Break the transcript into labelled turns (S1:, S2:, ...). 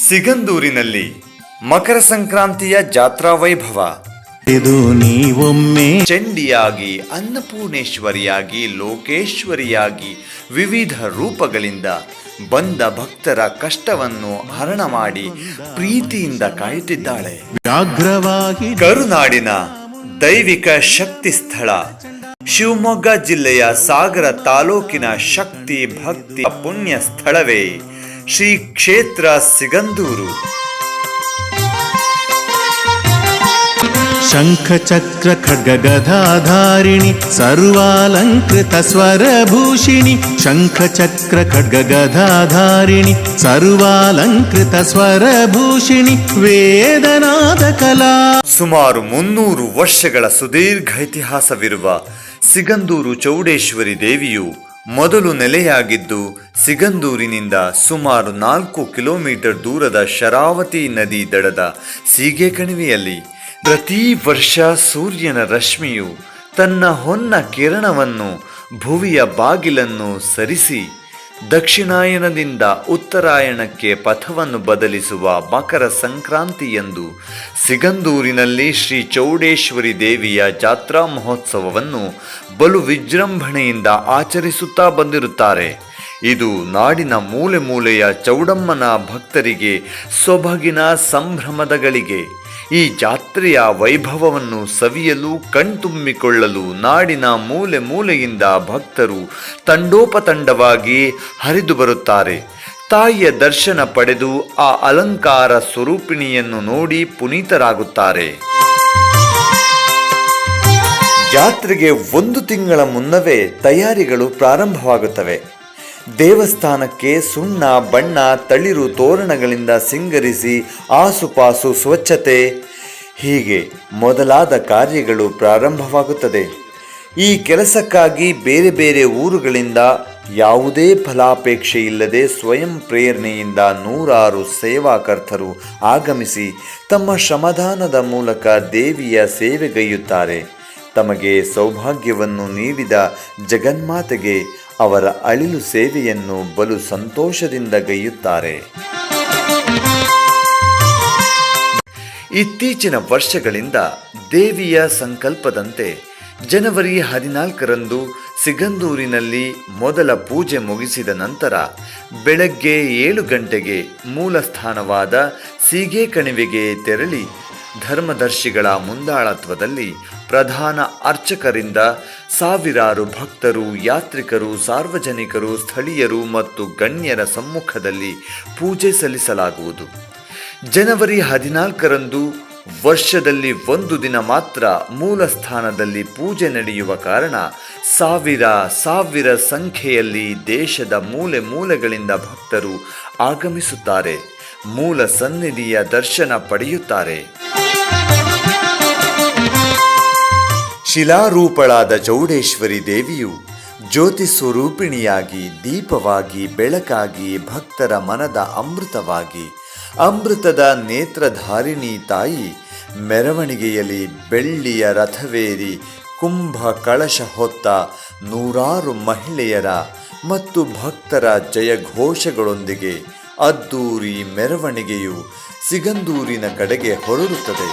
S1: ಸಿಗಂದೂರಿನಲ್ಲಿ ಮಕರ ಸಂಕ್ರಾಂತಿಯ ಜಾತ್ರಾ ವೈಭವ.
S2: ಇದು ನೀವೊಮ್ಮೆ
S1: ಚಂಡಿಯಾಗಿ ಅನ್ನಪೂರ್ಣೇಶ್ವರಿಯಾಗಿ ಲೋಕೇಶ್ವರಿಯಾಗಿ ವಿವಿಧ ರೂಪಗಳಿಂದ ಬಂದ ಭಕ್ತರ ಕಷ್ಟವನ್ನು ಹರಣ ಮಾಡಿ ಪ್ರೀತಿಯಿಂದ ಕಾಯುತ್ತಿದ್ದಾಳೆ.
S2: ವ್ಯಾಘ್ರವಾಗಿ
S1: ಕರುನಾಡಿನ ದೈವಿಕ ಶಕ್ತಿ ಸ್ಥಳ ಶಿವಮೊಗ್ಗ ಜಿಲ್ಲೆಯ ಸಾಗರ ತಾಲೂಕಿನ ಶಕ್ತಿ ಭಕ್ತಿ ಪುಣ್ಯ ಸ್ಥಳವೇ. ಶ್ರೀ ಕ್ಷೇತ್ರ ಸಿಗಂದೂರು.
S2: ಶಂಖ ಚಕ್ರ ಖಡ್ಗ ಗದಾಧಾರಿಣಿ ಸರ್ವಾಲಂಕೃತ ಸ್ವರಭೂಷಿಣಿ ಶಂಖ ಚಕ್ರ ಖಡ್ಗ ಗದಾಧಾರಿಣಿ ಸರ್ವಾಲಂಕೃತ ಸ್ವರಭೂಷಿಣಿ ವೇದನಾದ ಕಲಾ.
S1: ಸುಮಾರು ಮುನ್ನೂರು ವರ್ಷಗಳ ಸುದೀರ್ಘ ಇತಿಹಾಸವಿರುವ ಸಿಗಂದೂರು ಚೌಡೇಶ್ವರಿ ದೇವಿಯು ಮೊದಲು ನೆಲೆಯಾಗಿದ್ದು ಸಿಗಂದೂರಿನಿಂದ ಸುಮಾರು ನಾಲ್ಕು ಕಿಲೋಮೀಟರ್ ದೂರದ ಶರಾವತಿ ನದಿ ದಡದ ಸೀಗೆ ಕಣಿವೆಯಲ್ಲಿ ಪ್ರತಿ ವರ್ಷ ಸೂರ್ಯನ ರಶ್ಮಿಯು ತನ್ನ ಹೊನ್ನ ಕಿರಣವನ್ನು ಭುವಿಯ ಬಾಗಿಲನ್ನು ಸರಿಸಿ ದಕ್ಷಿಣಾಯನದಿಂದ ಉತ್ತರಾಯಣಕ್ಕೆ ಪಥವನ್ನು ಬದಲಿಸುವ ಮಕರ ಸಂಕ್ರಾಂತಿ ಎಂದು ಸಿಗಂದೂರಿನಲ್ಲಿ ಶ್ರೀ ಚೌಡೇಶ್ವರಿ ದೇವಿಯ ಜಾತ್ರಾ ಮಹೋತ್ಸವವನ್ನು ಬಲು ವಿಜೃಂಭಣೆಯಿಂದ ಆಚರಿಸುತ್ತಾ ಬಂದಿರುತ್ತಾರೆ. ಇದು ನಾಡಿನ ಮೂಲೆ ಮೂಲೆಯ ಚೌಡಮ್ಮನ ಭಕ್ತರಿಗೆ ಸೊಬಗಿನ ಸಂಭ್ರಮದಗಳಿಗೆ. ಈ ಜಾತ್ರೆಯ ವೈಭವವನ್ನು ಸವಿಯಲು, ಕಣ್ತುಂಬಿಕೊಳ್ಳಲು ನಾಡಿನ ಮೂಲೆ ಮೂಲೆಯಿಂದ ಭಕ್ತರು ತಂಡೋಪತಂಡವಾಗಿ ಹರಿದು ಬರುತ್ತಾರೆ. ತಾಯಿಯ ದರ್ಶನ ಪಡೆದು ಆ ಅಲಂಕಾರ ಸ್ವರೂಪಿಣಿಯನ್ನು ನೋಡಿ ಪುನೀತರಾಗುತ್ತಾರೆ. ಜಾತ್ರೆಗೆ ಒಂದು ತಿಂಗಳ ಮುನ್ನವೇ ತಯಾರಿಗಳು ಪ್ರಾರಂಭವಾಗುತ್ತವೆ. ದೇವಸ್ಥಾನಕ್ಕೆ ಸುಣ್ಣ, ಬಣ್ಣ, ತಳಿರು ತೋರಣಗಳಿಂದ ಸಿಂಗರಿಸಿ ಆಸುಪಾಸು ಸ್ವಚ್ಛತೆ. ಹೀಗೆ ಮೊದಲಾದ ಕಾರ್ಯಗಳು ಪ್ರಾರಂಭವಾಗುತ್ತದೆ. ಈ ಕೆಲಸಕ್ಕಾಗಿ ಬೇರೆ ಬೇರೆ ಊರುಗಳಿಂದ ಯಾವುದೇ ಫಲಾಪೇಕ್ಷೆ ಇಲ್ಲದೆ ಸ್ವಯಂ ಪ್ರೇರಣೆಯಿಂದ ನೂರಾರು ಸೇವಾಕರ್ತರು ಆಗಮಿಸಿ ತಮ್ಮ ಶ್ರಮದಾನದ ಮೂಲಕ ದೇವಿಯ ಸೇವೆಗೈಯುತ್ತಾರೆ. ತಮಗೆ ಸೌಭಾಗ್ಯವನ್ನು ನೀಡಿದ ಜಗನ್ಮಾತೆಗೆ ಅವರ ಅಳಿಲು ಸೇವೆಯನ್ನು ಬಲು ಸಂತೋಷದಿಂದ ಗೈಯುತ್ತಾರೆ. ಇತ್ತೀಚಿನ ವರ್ಷಗಳಿಂದ ದೇವಿಯ ಸಂಕಲ್ಪದಂತೆ ಜನವರಿ ಹದಿನಾಲ್ಕರಂದು ಸಿಗಂದೂರಿನಲ್ಲಿ ಮೊದಲ ಪೂಜೆ ಮುಗಿಸಿದ ನಂತರ ಬೆಳಗ್ಗೆ ಏಳು ಗಂಟೆಗೆ ಮೂಲ ಸ್ಥಾನವಾದ ಸೀಗೆ ಕಣಿವೆಗೆ ತೆರಳಿ ಧರ್ಮದರ್ಶಿಗಳ ಮುಂದಾಳತ್ವದಲ್ಲಿ ಪ್ರಧಾನ ಅರ್ಚಕರಿಂದ ಸಾವಿರಾರು ಭಕ್ತರು, ಯಾತ್ರಿಕರು, ಸಾರ್ವಜನಿಕರು, ಸ್ಥಳೀಯರು ಮತ್ತು ಗಣ್ಯರ ಸಮ್ಮುಖದಲ್ಲಿ ಪೂಜೆ ಸಲ್ಲಿಸಲಾಗುವುದು. ಜನವರಿ ಹದಿನಾಲ್ಕರಂದು ವರ್ಷದಲ್ಲಿ ಒಂದು ದಿನ ಮಾತ್ರ ಮೂಲ ಸ್ಥಾನದಲ್ಲಿ ಪೂಜೆ ನಡೆಯುವ ಕಾರಣ ಸಾವಿರ ಸಾವಿರ ಸಂಖ್ಯೆಯಲ್ಲಿ ದೇಶದ ಮೂಲೆ ಮೂಲೆಗಳಿಂದ ಭಕ್ತರು ಆಗಮಿಸುತ್ತಾರೆ, ಮೂಲ ಸನ್ನಿಧಿಯ ದರ್ಶನ ಪಡೆಯುತ್ತಾರೆ. ಶಿಲಾರೂಪಳಾದ ಚೌಡೇಶ್ವರಿ ದೇವಿಯು ಜ್ಯೋತಿ ಸ್ವರೂಪಿಣಿಯಾಗಿ ದೀಪವಾಗಿ ಬೆಳಕಾಗಿ ಭಕ್ತರ ಮನದ ಅಮೃತವಾಗಿ ಅಮೃತದ ನೇತ್ರಧಾರಿಣಿ ತಾಯಿ ಮೆರವಣಿಗೆಯಲ್ಲಿ ಬೆಳ್ಳಿಯ ರಥವೇರಿ ಕುಂಭ ಕಳಶ ಹೊತ್ತ ನೂರಾರು ಮಹಿಳೆಯರ ಮತ್ತು ಭಕ್ತರ ಜಯಘೋಷಗಳೊಂದಿಗೆ ಅದ್ದೂರಿ ಮೆರವಣಿಗೆಯು ಸಿಗಂದೂರಿನ ಕಡೆಗೆ ಹೊರಡುತ್ತದೆ.